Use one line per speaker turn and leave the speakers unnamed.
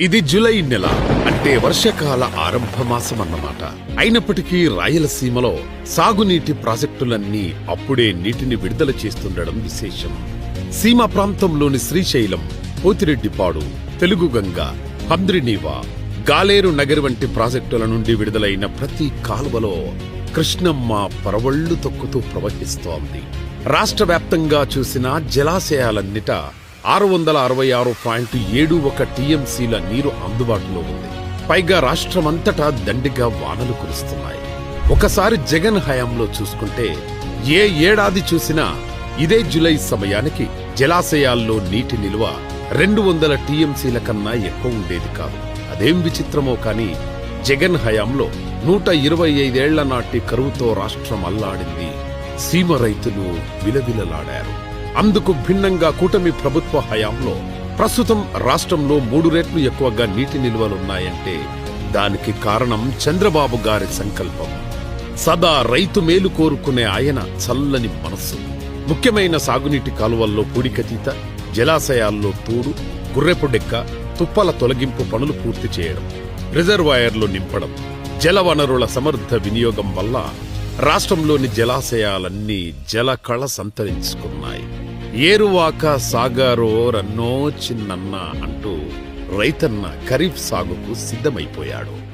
ఇది జూలై నెల అంటే వర్షకాల ఆరంభ మాసం అన్నమాట అయినప్పటికీ రాయలసీమలో సాగునీటి ప్రాజెక్టులన్నీ అప్పుడే నీటిని విడుదల చేస్తుండడం విశేషం. సీమ ప్రాంతంలోని శ్రీశైలం పోతిరెడ్డిపాడు తెలుగుగంగ హంద్రినీవా గాలేరు నగర్ వంటి ప్రాజెక్టుల నుండి విడుదలైన ప్రతి కాలువలో కృష్ణమ్మ పరవళ్ళు తొక్కుతూ ప్రవహిస్తోంది. రాష్ట్ర వ్యాప్తంగా చూసిన జలాశయాలన్నిట ఆరు వందల అరవై ఆరు పాయింట్ ఏడు ఒక టీఎంసీల నీరు అందుబాటులో ఉంది. పైగా రాష్ట్రమంతటా దండిగా వానలు కురుస్తున్నాయి. ఒకసారి జగన్ హయాంలో చూసుకుంటే ఏ ఏడాది చూసినా ఇదే జులై సమయానికి జలాశయాల్లో నీటి నిల్వ రెండు వందల టీఎంసీల కన్నా ఎక్కువ ఉండేది కాదు. అదేం విచిత్రమో కాని జగన్ హయాంలో నూట ఇరవై ఐదేళ్ళ నాటి కరువుతో రాష్ట్రం అల్లాడింది. సీమ రైతులు విలవిలలాడారు. అందుకు భిన్నంగా కూటమి ప్రభుత్వ హయాంలో ప్రస్తుతం రాష్ట్రంలో మూడు రెట్లు ఎక్కువగా నీటి నిల్వలున్నాయంటే దానికి కారణం చంద్రబాబు గారి సంకల్పం. సదా రైతు మేలు కోరుకునే ఆయన చల్లని మనస్సు. ముఖ్యమైన సాగునీటి కాలువల్లో పూడికతీత జలాశయాల్లో తూడు గుర్రెపుడెక్క తుప్పల తొలగింపు పనులు పూర్తి చేయడం రిజర్వాయర్లు నింపడం జలవనరుల సమర్థ వినియోగం వల్ల రాష్ట్రంలోని జలాశయాలన్నీ జలకళ సంతరించుకున్నాయి. ఏరువాక సాగారో రన్నో చిన్నన్న అంటూ రైతన్న ఖరీఫ్ సాగుకు సిద్ధమైపోయాడు.